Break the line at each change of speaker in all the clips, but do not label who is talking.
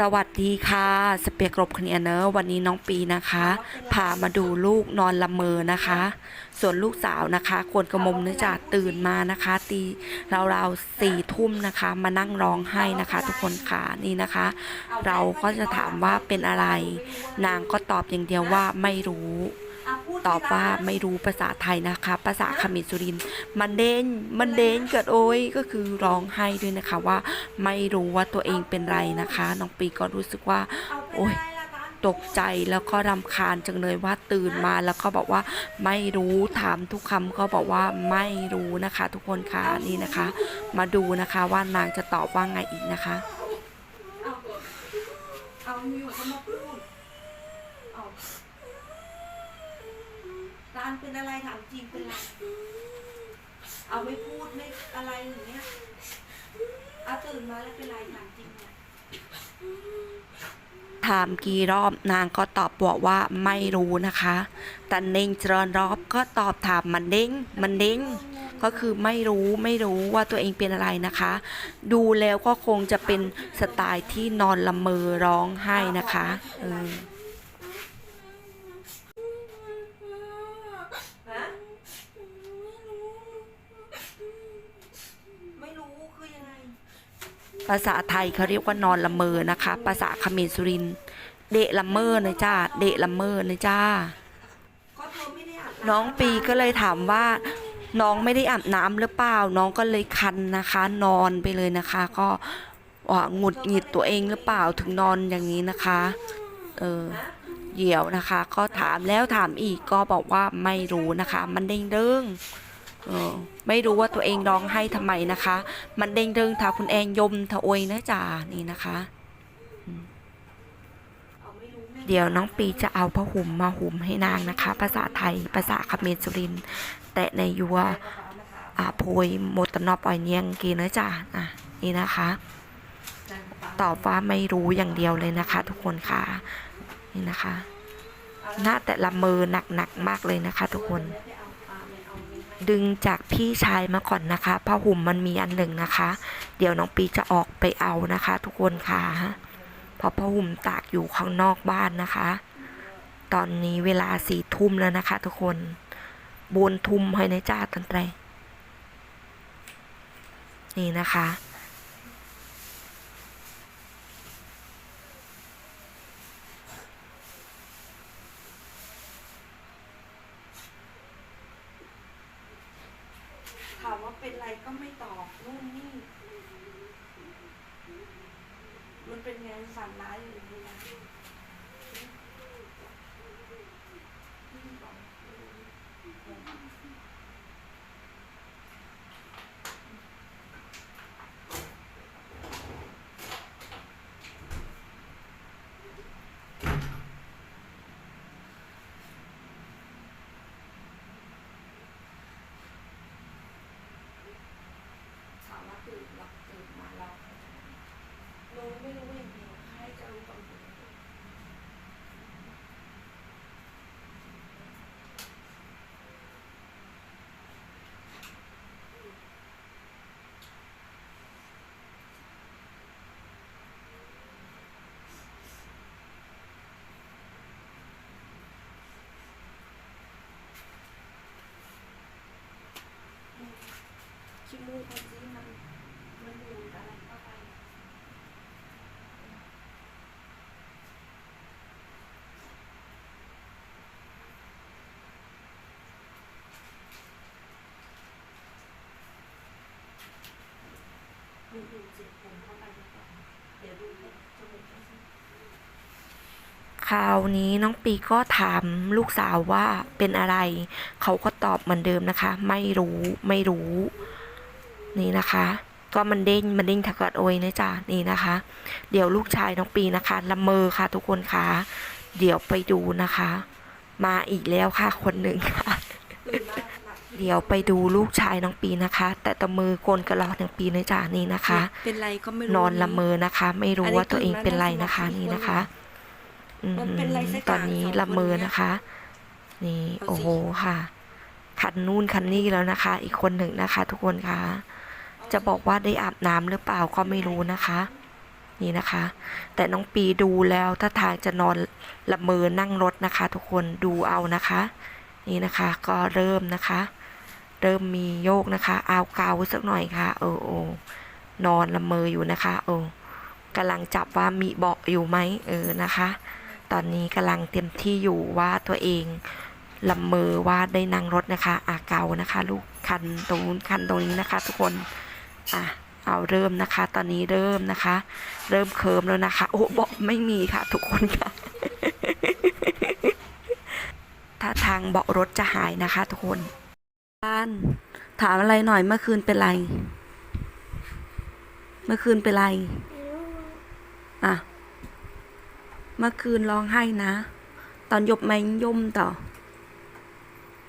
สวัสดีค่ะ สเปียกรบคเนียเนอร์วันนี้น้องปีนะคะ พามาดูลูกนอนละเมอนะคะ ส่วนลูกสาวนะคะควรกระมมเนื่องจากตื่นมานะคะ ตีราวๆสี่ทุ่มนะคะ มานั่งร้องไห้นะคะ ทุกคนค่ะนี่นะคะ เราก็จะถามว่าเป็นอะไร นางก็ตอบอย่างเดียวว่าไม่รู้ ตอบว่าไม่รู้ภาษาไทยนะคะ ภาษาเขมรสุริน มันเด้นมันเด้นเกิดโอ้ยก็คือร้องไห้ด้วยนะคะว่าไม่รู้ว่าตัวเองเป็นไรนะคะ น้องปีก็รู้สึกว่า โอ๊ยตกใจแล้วก็รำคาญจังเลยว่าตื่นมาแล้วก็บอกว่าไม่รู้ถามทุกคำก็บอกว่าไม่รู้นะคะ ทุกคนค่ะนี่นะคะ มาดูนะคะว่านางจะตอบว่าไงอีกนะคะ
เอาเอาอยู่ก็มาพูดเอาตาลเป็นอะไรถามจริงเป็นไรเอาไม่พูดไม่อะไรอย่างเงี้ยเอาตื่นมาแล้วเป็นไรถามจริงเนี่ย
ถามกี่รอบนางก็ตอบบอกว่าไม่รู้นะคะแต่เน่งเจริญรอบก็ตอบถามมันเด้งมันเด้งก็คือไม่รู้ไม่รู้ว่าตัวเองเป็นอะไรนะคะ ดูแล้วก็คงจะเป็นสไตล์ที่นอนละเมอร้องไห้นะคะเออ
ฮะไม่รู้คือยังไง
ภาษาไทยเขาเรียกว่านอนละเมอนะคะ ภาษาเขมรสุริน เดะละเมอนะจ้า เดะละเมอนะจ้า
ก็เธอไม่ได้อา
น้องปีก็เลยถามว่าน้องไม่ได้อาบน้ำหรือเปล่า น้องก็เลยคันนะคะ นอนไปเลยนะคะ ก็หงุดหงิดตัวเองหรือเปล่าถึงนอนอย่างนี้นะคะ เออเหี่ยวนะคะ ก็ถามแล้วถามอีกก็บอกว่าไม่รู้นะคะ มันเด้งเด้ง ไม่รู้ว่าตัวเองร้องไห้ทำไมนะคะ มันเด้งเด้งถาคุณแองยมทะโอยนะจ่านี่นะคะ
เดี๋
ยวน้องปีจะเอาผ้าห่มมาห่มให้นางนะคะ ภาษาไทยภาษาคเมรสุริน แต่ในยัวอ่าโพยโมตนอบอ่อยเนียงกีนะจ๊ะอะนี่นะคะ ตอบว่าไม่รู้อย่างเดียวเลยนะคะ ทุกคนค่ะ นี่นะคะ หน้าแต่ละเมอหนักๆมากเลยนะคะ ทุกคน ดึงจากพี่ชายมาก่อนนะคะผ้าห่มมันมีอันหนึ่งนะคะ เดี๋ยวน้องปีจะออกไปเอานะคะ ทุกคนค่ะเพราะผ้าห่มตากอยู่ข้างนอกบ้านนะคะ ตอนนี้เวลาสี่ทุ่มแล้วนะคะ ทุกคนบนทุ่มให้ในจ้าตันไตรนี่นะคะ
ถามว่าเป็นไรก็ไม่ตอบนู่นนี่ มันเป็นไงฝันร้ายอยู่ดีนะถามว่าตื่นหลับตื่นมาเรารู้ไม่รู้อย่างเดียวใครจะรู้กับคุณ ขี้มูกมันซีมันมันดูดอะไรเข้าไปมันดูเจ็บผมเข้าไปหรือเปล่าเดี๋ยวดูจมูกเขาสิ
คราวนี้น้องปีก็ถามลูกสาวว่าเป็นอะไร เขาก็ตอบเหมือนเดิมนะคะ ไม่รู้ไม่รู้ นี่นะคะ ก็มันเด้งมันเด้งถักกัดโอยนะจ๊ะนี่นะคะ เดี๋ยวลูกชายน้องปีนะคะละเมอค่ะทุกคนค่ะ เดี๋ยวไปดูนะคะ มาอีกแล้วค่ะคนหนึ่งค่ะ
ตื่นมาหนัก
เดี๋ยวไปดูลูกชายน้องปีนะคะ แต่ตะมือโกนกระลอกน้องปีนะจ๊ะนี่นะคะ
เป็นไรก็ไม่รู้
นอนละเมอนะคะ ไม่รู้
อันนี้
ว่าตัวเองเป็นไร
คือ
นะคะ
มัน
นี่นะคะอืม
มันเป็นอะไรสักอย่าง
ตอนนี้
สองคน
ละเมอ
เนี่ย
นะคะ นี่
เอาสิ
โอ้โหค่ะ คันนู่นคันนี่แล้วนะคะ อีกคนหนึ่งนะคะ ทุกคนคะ จะบอกว่าได้อาบน้ำหรือเปล่าก็ไม่รู้นะคะ นี่นะคะ แต่น้องปีดูแล้วถ้าทางจะนอนละเมอนั่งรถนะคะ ทุกคนดูเอานะคะ นี่นะคะก็เริ่มนะคะ เริ่มมีโยกนะคะเอาเกาสักหน่อยค่ะเออโอนอนละเมออยู่นะคะเออกำลังจับว่ามีเบาะอยู่ไหมเออนะคะ ตอนนี้กำลังเต็มที่อยู่ว่าตัวเองละเมอว่าได้นั่งรถนะคะอาเกานะคะ ลูกคันตรงนู้คันตรงนี้นะคะ ทุกคน อะเอาเริ่มนะคะ ตอนนี้เริ่มนะคะ เริ่มเคิมแล้วนะคะ โอ้บาะไม่มีค่ะ ทุกคนค่ะถ้าทางเบาะรถจะหายนะคะ ทุกคนบ้านถามอะไรหน่อยเมื่อคืนเป็นไร เมื่อคืนเป็นไร อะ เมื่อคืนร้องไห้นะ ตอนยบแมงยมต่อ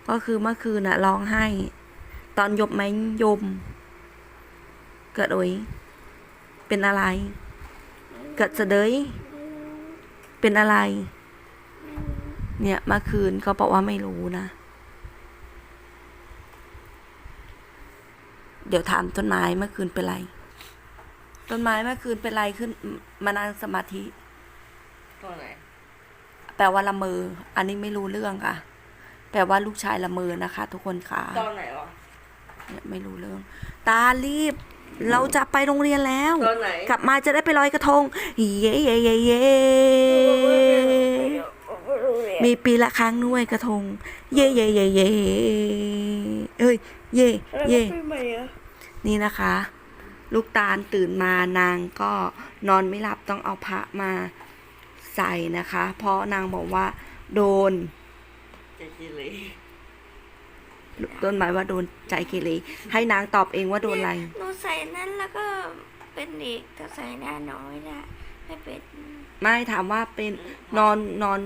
ก็คือเมื่อคืนน่ะร้องไห้ ตอนยบแมงยม เกิดโอยเป็นอะไร เกิดสะเดยเป็นอะไร เนี่ยเมื่อคืนเขาบอกว่าไม่รู้นะ เดี๋ยวถามต้นไม้เมื่อคืนเป็นไร ต้นไม้เมื่อคืนเป็นไรขึ้นมานั่งสมาธิ
ตัวไหน
แปลว่าละเมอ อันนี้ไม่รู้เรื่องค่ะ แปลว่าลูกชายละเมอนะคะ ทุกคนค่ะ
ตอนไหนวะ
เนี่ยไม่รู้เรื่อง ตารีบ เราจะไปโรงเรียนแล้ว
ตอนไหน
กลับมาจะได้ไปลอยกระทง เย้เย้เย้เย้มีปีละครั้งด้วยกระทง เย้เย้เย้เย้เอ้ย เย้เย้นี่นะคะ ลูกตาลตื่นมานางก็นอนไม่หลับต้องเอาพระมาใส่นะคะ เพราะนางบอกว่า โดน
เจคิเลย
ต้นไม้ว่าโดนใจเกเรให้นางตอบเองว่าโดนอะไร
หนูใส่นั้นแล้วก็เป็นอีกแต่ใส่หน้าน้อยนะไม่เป็น
ไม่ถามว่าเป็นนอนนอน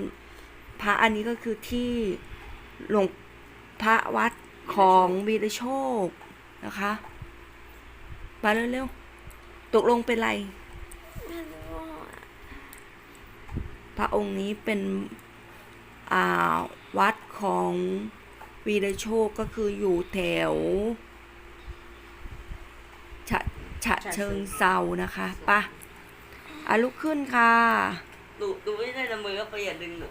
พระอันนี้ก็คือที่หลวงพระวัดของวีรโชคนะคะมาเร็วๆตกลงเป็นไร
ไม่รู้อะ
พระองค์นี้เป็นอ่าวัดของ วีรโชคก็คืออยู่แถว ฉะฉะเชิงเซานะคะปะอะลุกขึ้นค่ะ
ดูดูไม่ได้ละมือก็ไปอย่าดึงหนู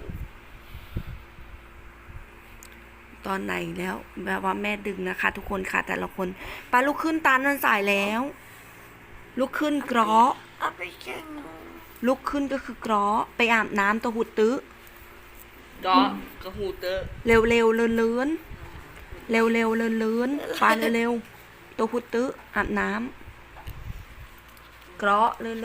ตอนไหนแล้วแบบว่าแม่ดึงนะคะ ทุกคนค่ะ แต่ละคนปาลุกขึ้นตานันสายแล้ว ลุกขึ้นเกราะ
เอาไปแช่งหนู
ลุกขึ้นก็คือเกราะไปอาบน้ำตัวหุดตื้อ
ก็กระหูเตอร์
เร็วเร็วเลื่อนเลื่อนเร็วเร็วเลื่อนเลื่อนไปเร็วเร็วตัวหุดตื้ออาบน้ำเกราะเร็ว